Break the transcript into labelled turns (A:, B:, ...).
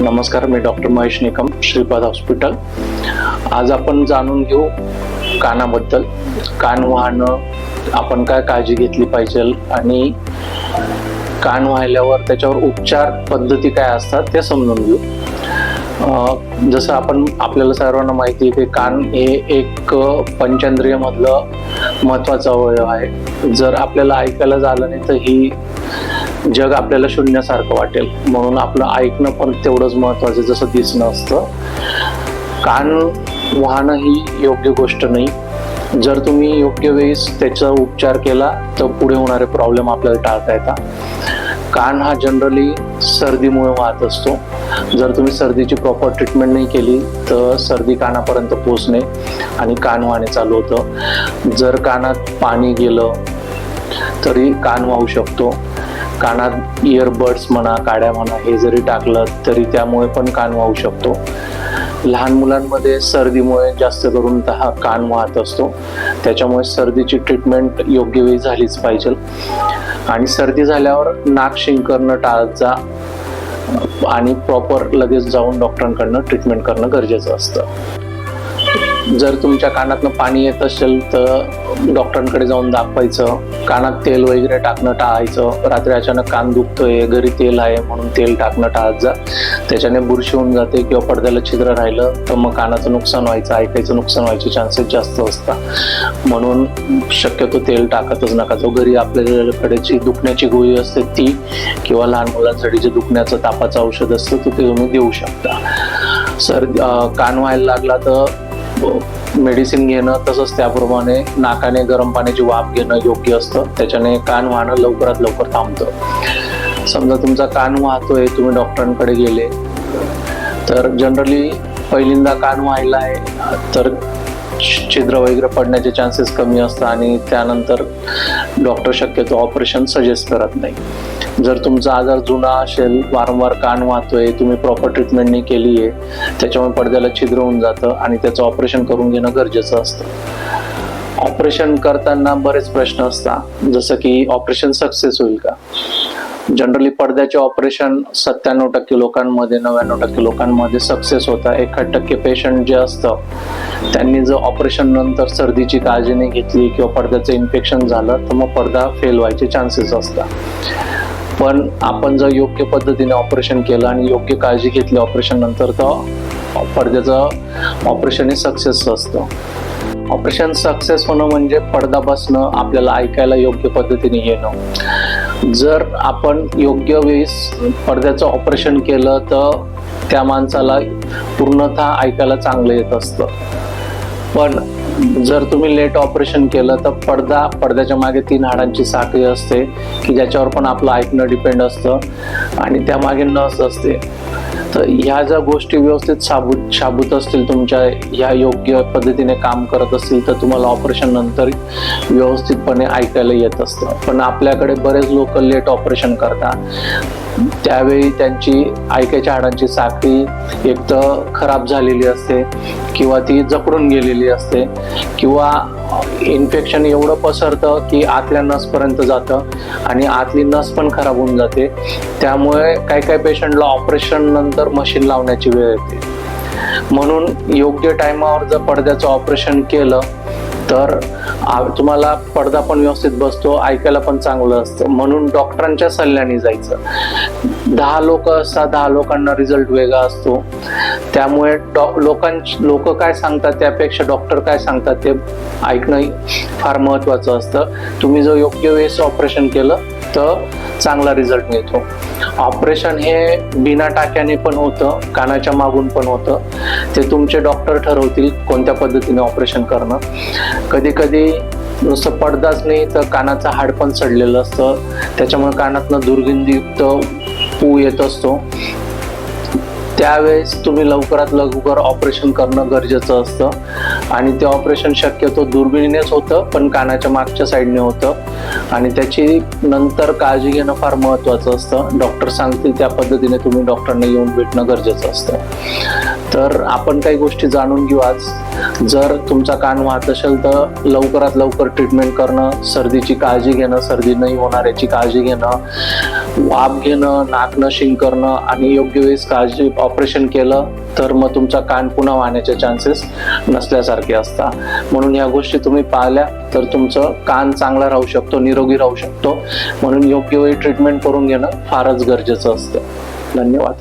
A: नमस्कार मी doctor Mahesh Nikam Shripad hospital. आज आपण जाणून घेऊ कानाबद्दल. कान वाहणं आपण काय काळजी घेतली पाहिजे आणि कान वाहिल्यावर त्याच्यावर उपचार पद्धती काय असतात ते समजून घेऊ. जसं आपण आपल्याला सर्वांना माहिती आहे की कान हे एक पंचेंद्रिय मधलं महत्त्वाचा अवयव आहे. जर आपल्याला ऐकायला झालं नाही तर ही जग आपल्याला शून्यासारखं वाटेल. म्हणून आपलं ऐकणं पण तेवढंच महत्वाचं जसं दिसणं असतं. कान वाहणं ही योग्य गोष्ट नाही. जर तुम्ही योग्य वेळेस त्याचा उपचार केला तर पुढे होणारे प्रॉब्लेम आपल्याला टाळता येतात. कान हा जनरली सर्दीमुळे वाहत असतो. जर तुम्ही सर्दीची प्रॉपर ट्रीटमेंट नाही केली तर सर्दी कानापर्यंत पोचणे आणि कान वाहणे चालू होतं. जर कानात पाणी गेलं तरी कान वाहू शकतो. कानात इयरबड्स म्हणा काड्या म्हणा हे जरी टाकलं तरी त्यामुळे पण कान वाहू शकतो. लहान मुलांमध्ये सर्दीमुळे जास्त करून हा कान वाहत असतो. त्याच्यामुळे सर्दीची ट्रीटमेंट योग्य वेळी झालीच पाहिजे. आणि सर्दी झाल्यावर नाक शिंकरणं टाळत जा आणि प्रॉपर लगेच जाऊन डॉक्टरांकडनं ट्रीटमेंट करणं गरजेचं असतं. जर तुमच्या कानातनं पाणी येत असेल तर डॉक्टरांकडे जाऊन दाखवायचं. कानात तेल वगैरे टाकणं टाळायचं. रात्री अचानक कान दुखतोय घरी तेल आहे म्हणून तेल टाकणं टाळत जा. त्याच्याने बुरशी होऊन जाते किंवा पडद्याला छिद्र राहिलं तर मग कानाचं नुकसान व्हायचं ऐकायचं नुकसान व्हायचे चान्सेस जास्त असतात. म्हणून शक्यतो तेल टाकतच नका. जो घरी आपल्याकडे जी दुखण्याची गोळी असते ती किंवा लहान मुलांसाठी जे दुखण्याचं तापाचं औषध असतं ते तुम्ही देऊ शकता. सर कान व्हायला लागला तर मेडिसिन घेणं तसंच त्याप्रमाणे नाकाने गरम पाण्याची वाफ घेणं योग्य असतं. त्याच्याने कान वाहणं लवकरात लवकर थांबतं. समजा तुमचा कान वाहतोय तुम्ही डॉक्टरांकडे गेले तर जनरली पहिल्यांदा कान व्हायला आहे तर छिद्र वगैरे पडण्याचे चान्सेस कमी असतात आणि त्यानंतर डॉक्टर शक्यतो ऑपरेशन सजेस्ट करत नाही. जर तुमचा आजार जुना असेल वारंवार कान वाहतोय तुम्ही प्रॉपर ट्रीटमेंट नाही केली आहे त्याच्यामुळे पडद्याला छिद्र होऊन जातं आणि त्याचं ऑपरेशन करून घेणं गरजेचं असतं. ऑपरेशन करताना बरेच प्रश्न असतात. जसं की ऑपरेशन सक्सेस होईल का? जनरली पडद्याचे ऑपरेशन सत्त्याण्णव टक्के लोकांमध्ये नव्याण्णव टक्के लोकांमध्ये सक्सेस होता. एखाद टक्के पेशंट जे असतं त्यांनी जर ऑपरेशन नंतर सर्दीची काळजी नाही घेतली किंवा पडद्याचं इन्फेक्शन झालं तर मग पडदा फेल व्हायचे चान्सेस असतात. पण आपण जर योग्य पद्धतीने ऑपरेशन केलं आणि योग्य काळजी घेतली ऑपरेशन नंतर तर पडद्याचं ऑपरेशन हे सक्सेस असतं. ऑपरेशन सक्सेस होणं म्हणजे पडदा बसणं आपल्याला ऐकायला योग्य पद्धतीने येणं. जर आपण योग्य वेळेस पडद्याचं ऑपरेशन केलं तर त्या माणसाला पूर्णतः ऐकायला चांगलं येत असतं. पण जर तुम्ही लेट ऑपरेशन केलं तर पडदा पडद्याच्या मागे तीन हाडांची साखळी असते की ज्याच्यावर पण आपलं ऐकणं डिपेंड असतं आणि त्या मागे नस असते. तर ह्या ज्या गोष्टी व्यवस्थित साबूत शाबूत असतील तुमच्या ह्या योग्य पद्धतीने काम करत असतील तर तुम्हाला ऑपरेशन नंतर व्यवस्थितपणे ऐकायला येत असतं. पण आपल्याकडे बरेच लोक लेट ऑपरेशन करतात. त्यावेळी त्यांची ऐकायच्या हाडांची साखळी एक तर खराब झालेली असते किंवा ती जकडून गेलेली असते किंवा इन्फेक्शन एवढं पसरतं की आतल्या नसपर्यंत जातं आणि आतली नस पण खराब होऊन जाते. त्यामुळे काही काही पेशंटला ऑपरेशन नंतर मशीन लावण्याची वेळ येते. म्हणून योग्य टायमावर जर पडद्याचं ऑपरेशन केलं तर तुम्हाला पडदा पण व्यवस्थित बसतो ऐकायला पण चांगलं असतं. म्हणून डॉक्टरांच्या सल्ल्याने जायचं. दहा लोक असतात दहा लोकांना रिझल्ट वेगळा असतो. त्यामुळे डॉ लोकां लोक काय सांगतात त्यापेक्षा डॉक्टर काय सांगतात ते ऐकणं फार महत्त्वाचं असतं. तुम्ही जर योग्य वेळेस ऑपरेशन केलं चांगला रिझल्ट मिळतो. ऑपरेशन हे बिना टाक्याने पण होतं कानाच्या मागून पण होतं. ते तुमचे डॉक्टर ठरवतील कोणत्या पद्धतीने ऑपरेशन करणं. कधी कधी नुसतं पडदाच नाही तर कानाचं हाड पण चढलेलं असतं. त्याच्यामुळे कानातनं दुर्गंधीयुक्त पू येत असतो. त्यावेळेस तुम्ही लवकरात लवकर ऑपरेशन करणं गरजेचं असतं. आणि ते ऑपरेशन शक्यतो दुर्बिणीनेच होतं पण कानाच्या मागच्या साईडने होतं. आणि त्याची नंतर काळजी घेणं फार महत्त्वाचं असतं. डॉक्टर सांगतील त्या पद्धतीने तुम्ही डॉक्टरना येऊन भेटणं गरजेचं असतं. तर आपण काही गोष्टी जाणून घेऊ आज. जर तुमचा कान वाहत असेल तर लवकरात लवकर ट्रीटमेंट करणं सर्दीची काळजी घेणं सर्दी नाही होणार याची काळजी घेणं वाफ घेणं नाकणं शिंकरणं करणं आणि योग्य वेळेस काळजी ऑपरेशन केलं तर मग तुमचा कान पुन्हा वाहण्याचे चान्सेस नसल्यासारखे असतात. म्हणून या गोष्टी तुम्ही पाहिल्या तर तुमचं कान चांगला राहू शकतो निरोगी राहू शकतो. म्हणून योग्य वेळी ट्रीटमेंट करून घेणं फारच गरजेचं असतं. धन्यवाद.